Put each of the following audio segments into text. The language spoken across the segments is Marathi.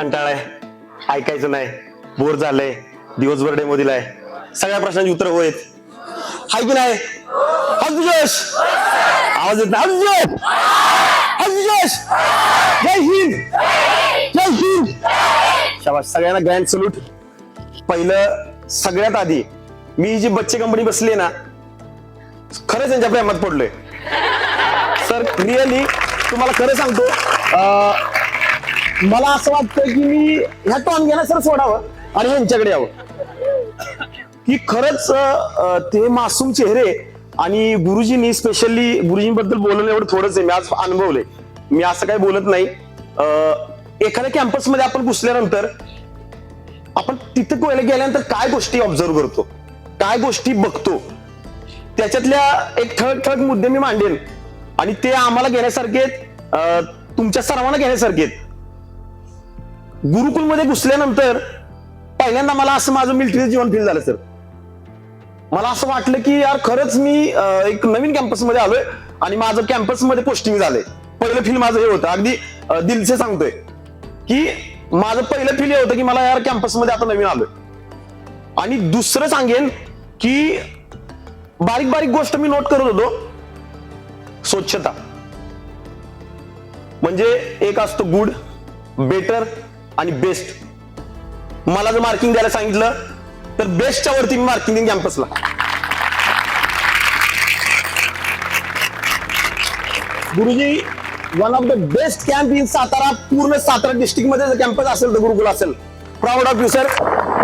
कंटाळाय ऐकायचं नाही. बोर झालंय. दिवसभर डेमो दिलाय सगळ्या प्रश्नांची उत्तर होत हाय की नाही? हजोश आवाज येत नाही. हजोश हजोश जय हिंद. जय हिंद. शाबाश सगळ्यांना ग्रँड सल्यूट पहिलं सगळ्यात आधी मी जी बच्चे कंपनी बसली आहे ना खरंच त्यांच्या प्रेमात पडलोय. सर रिअली तुम्हाला खरं सांगतो अं, मला असं वाटतं की मी ह्या टॉन घ्यायला सर सोडावं आणि ह्यांच्याकडे यावं. की खरंच ते मासूम चेहरे आणि गुरुजींनी स्पेशली गुरुजींबद्दल बोलणं एवढं थोडंच आहे. मी आज अनुभवले मी असं काही बोलत नाही. अं, एखाद्या कॅम्पसमध्ये आपण घुसल्यानंतर आपण तिथं कोयला गेल्यानंतर काय गोष्टी ऑब्झर्व करतो? काय गोष्टी बघतो? त्याच्यातल्या एक ठळक ठळक मुद्दे मी मांडेन. आणि ते आम्हाला घेण्यासारखे आहेत, तुमच्या सर्वांना घेण्यासारखे आहेत. गुरुकुलमध्ये घुसल्यानंतर पहिल्यांदा मला असं माझं मिलिटरी जीवन फील झालं सर मला असं वाटलं की यार खरंच मी एक नवीन कॅम्पसमध्ये आलोय आणि माझं कॅम्पसमध्ये पोस्टिंग झालंय. पहिलं फील माझं हे होतं. अगदी दिलचे सांगतोय की माझं पहिलं फील हे होतं की मला यार कॅम्पसमध्ये आता नवीन आलोय. आणि दुसरं सांगेन की बारीक बारीक गोष्ट मी नोट करत होतो. स्वच्छता. म्हणजे एक असतो गुड बेटर आणि बेस्ट मला जर मार्किंग द्यायला सांगितलं तर बेस्टच्या वरती मी मार्किंग देईन कॅम्पसला गुरुजी one of the best camp in Satara पूर्ण सातारा डिस्ट्रिक्टमध्ये कॅम्पस असेल तर गुरुकुल असेल. Proud of you sir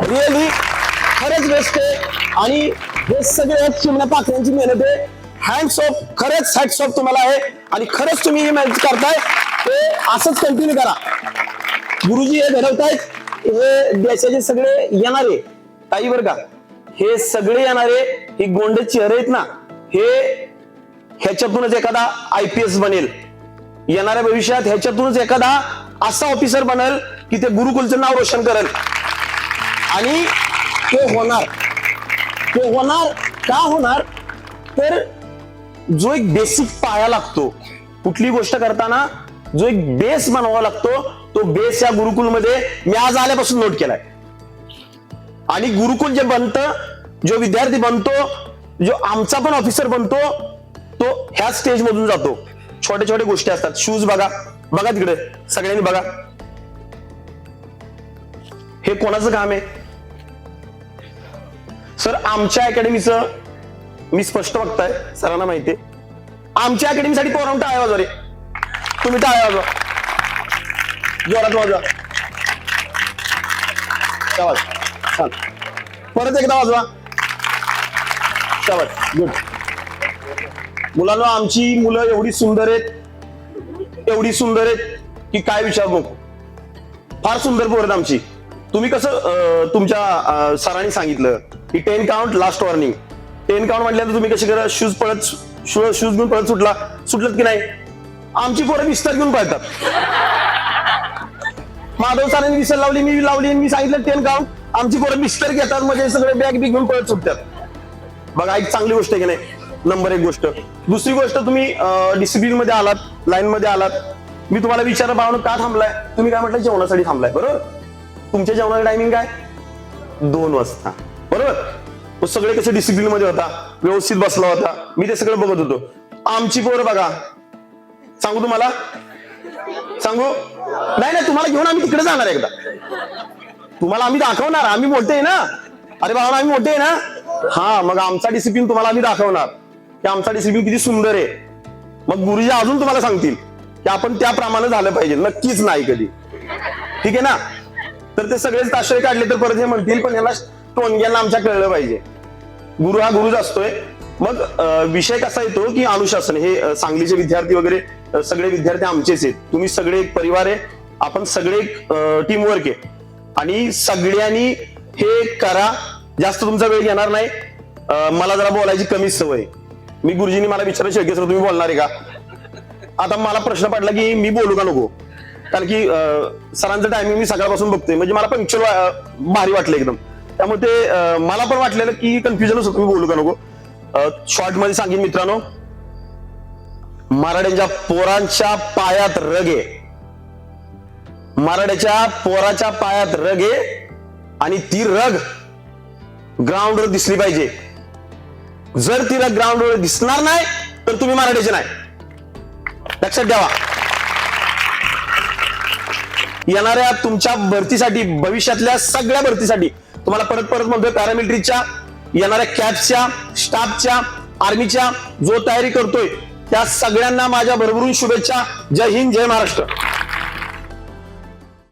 really खरंच बेस्ट आहे. आणि हे सगळे चिमण्या पाखऱ्यांची मेहनत आहे. हँड्स ऑफ खरंच हॅट्स ऑफ तुम्हाला आहे. आणि खरंच तुम्ही ही मेहनत करताय. ते असंच कंटिन्यू करा. गुरुजी हे घडवतायत हे देशाचे सगळे येणारे काही बरं का हे सगळे येणारे ही गोंड चेहरे आहेत ना हे ह्याच्यातूनच एखादा आय पी एस बनेल. येणाऱ्या भविष्यात ह्याच्यातूनच एखादा असा ऑफिसर बनेल की ते गुरुकुलचं नाव रोशन करेल. आणि ते होणार. ते होणार का होणार? तर जो एक बेसिक पाया लागतो कुठली गोष्ट करताना जो एक बेस बनवावा लागतो तो बेस या गुरुकुलमध्ये मी आज आल्यापासून नोट केलाय. आणि गुरुकुल जे बनतं जो विद्यार्थी बनतो जो आमचा पण ऑफिसर बनतो तो ह्या स्टेज मधून जातो. छोट्या छोट्या गोष्टी असतात. शूज बघा. बघा तिकडे. सगळ्यांनी बघा. हे कोणाचं काम आहे? सर आमच्या अकॅडमीचं मी स्पष्ट बघताय. सरांना माहितीये आमच्या अकॅडमीसाठी पोरांना टाळ्या वाजवा रे तुम्ही टाळ्या वाजवा जोरात वाजवा शाबास. छान परत एकदा वाजवा. शाबास गुड मुलांना आमची मुलं एवढी सुंदर आहेत. एवढी सुंदर आहेत की काय विचार नको. फार सुंदर पोरत आमची. तुम्ही कसं तुमच्या सरांनी सांगितलं की ten count last warning ten count म्हटल्यानंतर तुम्ही कशी करा शूज पळत शूज घेऊन पळत सुटला. सुटलत की नाही? आमची पोरं विस्तार घेऊन पळतात. माधव सरांनी विसर लावली मी लावली आणि मी सांगितलं टेन काउंट आमची पोरं मिस्टर घेतात म्हणजे सगळे बॅग बिग घेऊन पळत सुटतात. बघा एक चांगली गोष्ट आहे की नाही? नंबर एक गोष्ट. दुसरी गोष्ट तुम्ही डिसिप्लिनमध्ये आलात लाईन मध्ये आलात. मी तुम्हाला विचार भावना का थांबलाय? तुम्ही काय म्हटलं जेवणासाठी थांबलाय. बरोबर? तुमच्या जेवणाचा टायमिंग काय? दोन वाजता. बरोबर? सगळे कसे डिसिप्लिनमध्ये होता? व्यवस्थित बसला होता. मी ते सगळं बघत होतो. आमची पोरं बघा. सांगू तुम्हाला? सांगू? नाही नाही तुम्हाला घेऊन आम्ही तिकडे जाणार एकदा. तुम्हाला आम्ही दाखवणार आम्ही मोठे आहे ना. अरे बाबा आम्ही मोठे ना. हा मग आमचा डिसिप्लिन तुम्हाला आम्ही दाखवणार. की आमचा डिसिप्लिन किती सुंदर आहे. मग गुरुजी अजून तुम्हाला सांगतील की आपण त्याप्रमाणे झालं पाहिजे. नक्कीच नाही कधी. ठीक आहे ना? तर ते सगळेच आश्रय काढले तर परत हे म्हणतील पण याला टोनग्यांना आमच्या कळलं पाहिजे. गुरु हा गुरुच असतोय. मग विषय कसा येतो की अनुशासन? हे सांगलीचे विद्यार्थी वगैरे सगळे विद्यार्थी आमचेच आहेत. तुम्ही सगळे एक परिवार आहे. आपण सगळे एक टीम वर्क आहे. आणि सगळ्यांनी हे करा. जास्त तुमचा वेळ घेणार नाही. मला जरा बोलायची कमीच सवय मी गुरुजींनी मला विचारलं शक्य सर तुम्ही बोलणार आहे का? आता मला प्रश्न पडला की मी बोलू का नको? कारण की सरांचं टायमिंग मी सकाळपासून बघतोय. म्हणजे मला पंक्चर भारी वाटलं एकदम. त्यामुळे ते मला पण वाटलेलं की कन्फ्युजन होतं तुम्ही बोलू का नको? शॉर्टमध्ये सांगेन मित्रांनो. मराठ्यांच्या पोरांच्या पायात रगे. मराठ्याच्या पोराच्या पायात रग आहे आणि ती रग ग्राउंडवर दिसली पाहिजे. जर तिला ग्राउंडवर दिसणार नाही तर तुम्ही मराठीचे नाही. लक्षात ठेवा. येणाऱ्या तुमच्या भरतीसाठी भविष्यातल्या सगळ्या भरतीसाठी तुम्हाला परत परत म्हणतोय पॅरामिलिटरीच्या येणाऱ्या कॅपच्या स्टाफच्या आर्मीच्या जो तयारी करतोय त्या सगळ्यांना माझ्या भरभरून शुभेच्छा. जय हिंद जय महाराष्ट्र.